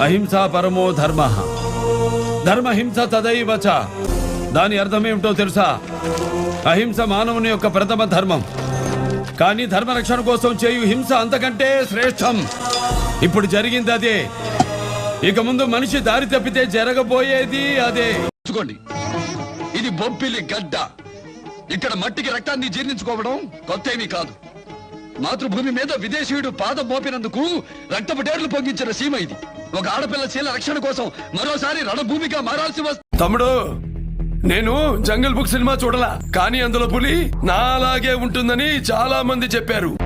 అహింసా పరమో ధర్మ. ధర్మహింస తదైవ చ. దాని అర్థం ఏమిటో తెలుసా? అహింస మానవుని యొక్క ప్రథమ ధర్మం. కానీ ధర్మరక్షణ కోసం చేయు హింస అంతకంటే శ్రేష్టం. ఇప్పుడు జరిగింది అదే. ఇక ముందు మనిషి దారి తప్పితే జరగబోయేది అదే. చూసుకోండి. ఇది బొబ్బిలి గడ్డ. ఇక్కడ మట్టికి రక్తాన్ని జీర్ణించుకోవడం కొత్త ఏమీ కాదు. మాతృభూమి మీద విదేశీయుడు పాదం మోపినందుకు రక్తపు డేర్లు పొంగించిన సీమ ఇది. ఒక ఆడపిల్ల శీల రక్షణ కోసం మరోసారి రణభూమిగా మారాల్సి వస్తుంది తమ్ముడు నేను జంగల్ బుక్ సినిమా చూడలా. కానీ అందులో పులి నాలాగే ఉంటుందని చాలా మంది చెప్పారు.